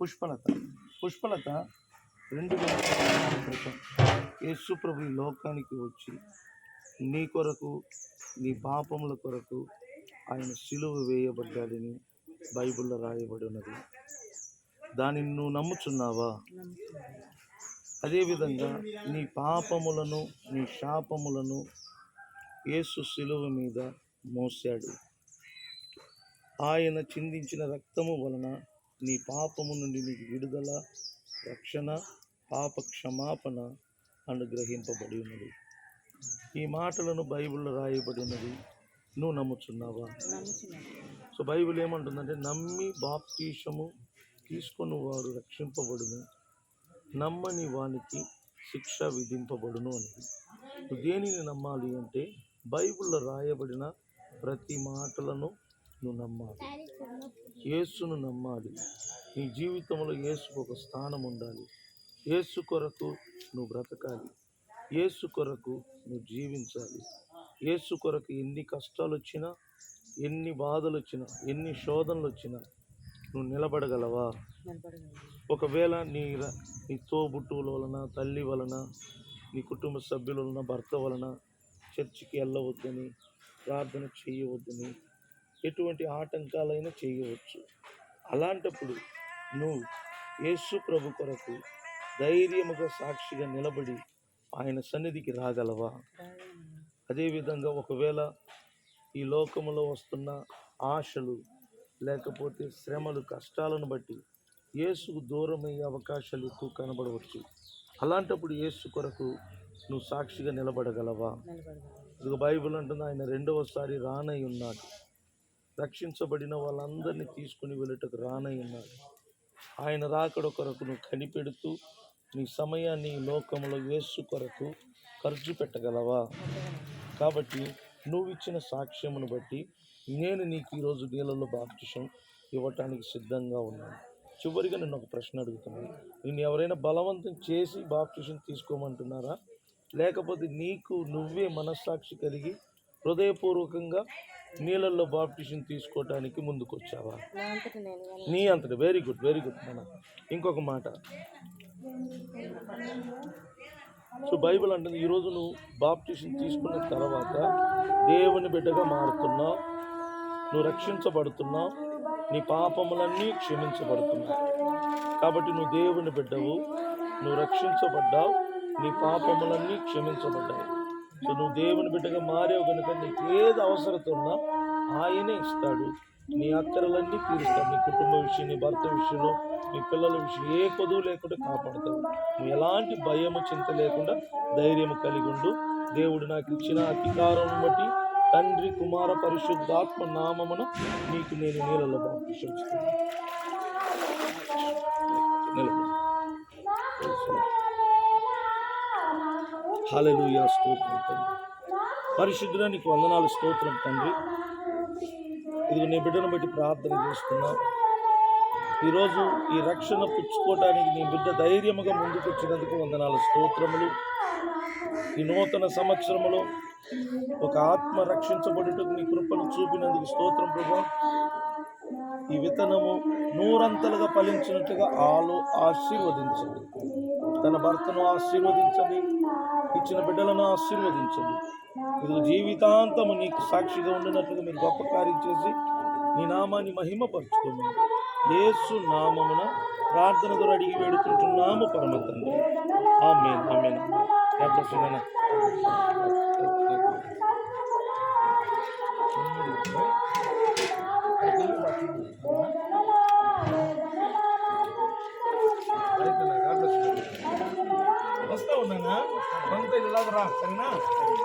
పుష్పలత. పుష్పలత రెండు వేల క్రితం యేసు ప్రభు ఈ లోకానికి వచ్చి నీ కొరకు నీ పాపముల కొరకు ఆయన సిలువ వేయబడ్డాడని బైబిల్లో రాయబడి ఉన్నది. దానిని నువ్వు నమ్ముచున్నావా? అదేవిధంగా నీ పాపములను నీ శాపములను యేసు శిలువ మీద మోసాడు ఆయన చిందించిన రక్తము వలన నీ పాపము నుండి నీకు విడుదల రక్షణ పాప క్షమాపణ అనుగ్రహింపబడి ఉన్నది. ఈ మాటలను బైబిల్లో రాయబడి ఉన్నది. నువ్వు నమ్ముచున్నావా? సో బైబిల్ ఏమంటుందంటే నమ్మి బాప్తీషము తీసుకొని వాడు రక్షింపబడును. నమ్మని వానికి శిక్ష విధింపబడును అనేది నువ్వు దేనిని నమ్మాలి అంటే బైబిల్లో రాయబడిన ప్రతి మాటలను నువ్వు నమ్మాలి. యేసును నమ్మాలి. నీ జీవితంలో యేసుకు ఒక స్థానం ఉండాలి. యేసు కొరకు నువ్వు బ్రతకాలి. యేసు కొరకు నువ్వు జీవించాలి. యేసు కొరకు ఎన్ని కష్టాలు వచ్చినా ఎన్ని బాధలు వచ్చినా ఎన్ని శోధనలు వచ్చినా నువ్వు నిలబడగలవా? ఒకవేళ నీ నీ తోబుట్టువుల వలన తల్లి వలన నీ కుటుంబ సభ్యుల వలన భర్త వలన చర్చికి వెళ్ళవద్దని ప్రార్థన చేయవద్దని ఎటువంటి ఆటంకాలైనా చేయవచ్చు. అలాంటప్పుడు నువ్వు యేసు ప్రభు కొరకు ధైర్యముగా సాక్షిగా నిలబడి ఆయన సన్నిధికి రాగలవా? అదేవిధంగా ఒకవేళ ఈ లోకములో వస్తున్న ఆశలు లేకపోతే శ్రమలు కష్టాలను బట్టి యేసుకు దూరమయ్యే అవకాశాలు ఎక్కువ కనబడవచ్చు. అలాంటప్పుడు యేసు కొరకు నువ్వు సాక్షిగా నిలబడగలవా? ఇదిగో బైబిల్ అంటుంది ఆయన రెండవసారి రానై ఉన్నాడు. రక్షించబడిన వాళ్ళందరినీ తీసుకుని వెళ్ళటకు రానై ఆయన రాకడ కొరకు నువ్వు కనిపెడుతూ నీ సమయాన్ని లోకంలో వేసు కొరకు ఖర్చు పెట్టగలవా? కాబట్టి నువ్వు ఇచ్చిన సాక్ష్యమును బట్టి నేను నీకు ఈరోజు నీళ్ళలో బాప్తిషం ఇవ్వటానికి సిద్ధంగా ఉన్నాను. చివరిగా నేను ఒక ప్రశ్న అడుగుతున్నాను. నేను ఎవరైనా బలవంతం చేసి బాప్తిషం తీసుకోమంటున్నారా? లేకపోతే నీకు నువ్వే మనస్సాక్షి కలిగి హృదయపూర్వకంగా నీళ్ళల్లో బాప్టిషన్ తీసుకోవటానికి ముందుకు వచ్చావా నీ అంతటి. వెరీ గుడ్ వెరీ గుడ్ మన ఇంకొక మాట. సో బైబిల్ అంటుంది ఈరోజు నువ్వు బాప్టిషన్ తీసుకున్న తర్వాత దేవుని బిడ్డగా మారుతున్నావు. నువ్వు రక్షించబడుతున్నావు. నీ పాపములన్నీ క్షమించబడుతున్నాయి. కాబట్టి నువ్వు దేవుని బిడ్డవు. నువ్వు రక్షించబడ్డావు. నీ పాపములన్నీ క్షమించబడ్డాయి. సో నువ్వు దేవుని బిడ్డగా మారేవు కనుక నీకు ఏది అవసరత ఉన్నా ఆయనే ఇస్తాడు. నీ అక్కరలన్నీ తీరుస్తాడు. నీ కుటుంబ విషయం నీ భర్త విషయంలో నీ పిల్లల విషయం ఏ కొదువు లేకుండా కాపాడతావు నువ్వు ఎలాంటి భయము చింత లేకుండా ధైర్యము కలిగి ఉండు. దేవుడు నాకు ఇచ్చిన అధికారం బట్టి తండ్రి కుమార పరిశుద్ధాత్మ నామమున నీకు నేను నీళ్ళలో బాప్తిస్తున్నాను హల్లెలూయా స్తోత్రం తండ్రి. పరిశుద్ధుడా నీకు వందనాలు స్తోత్రం తండ్రి. ఇది నీ బిడ్డను బట్టి ప్రార్థన చేస్తున్నా. ఈరోజు ఈ రక్షణ పుచ్చుకోవడానికి నీ బిడ్డ ధైర్యముగా ముందుకు వచ్చినందుకు వందనాలు స్తోత్రములు. ఈ నూతన సంవత్సరములో ఒక ఆత్మ రక్షించబడుటకు నీ కృపను చూపినందుకు స్తోత్రం ప్రభా. ఈ విత్తనము నూరంతలుగా ఫలించినట్టుగా ఆలో ఆశీర్వదించండి. తన భర్తను ఆశీర్వదించండి. ఇచ్చిన బిడ్డలను ఆశీర్వదించండి. ఇది జీవితాంతము నీకు సాక్షిగా ఉండినట్లుగా మీరు గొప్ప కార్యం చేసి నీ నామాన్ని మహిమపరచుకోమని యేసు నామమున ప్రార్థన ద్వారా అడిగి వేడుకుంటున్నాము పరమ తండ్రి ఆమె ఆమె 对吧？对吗？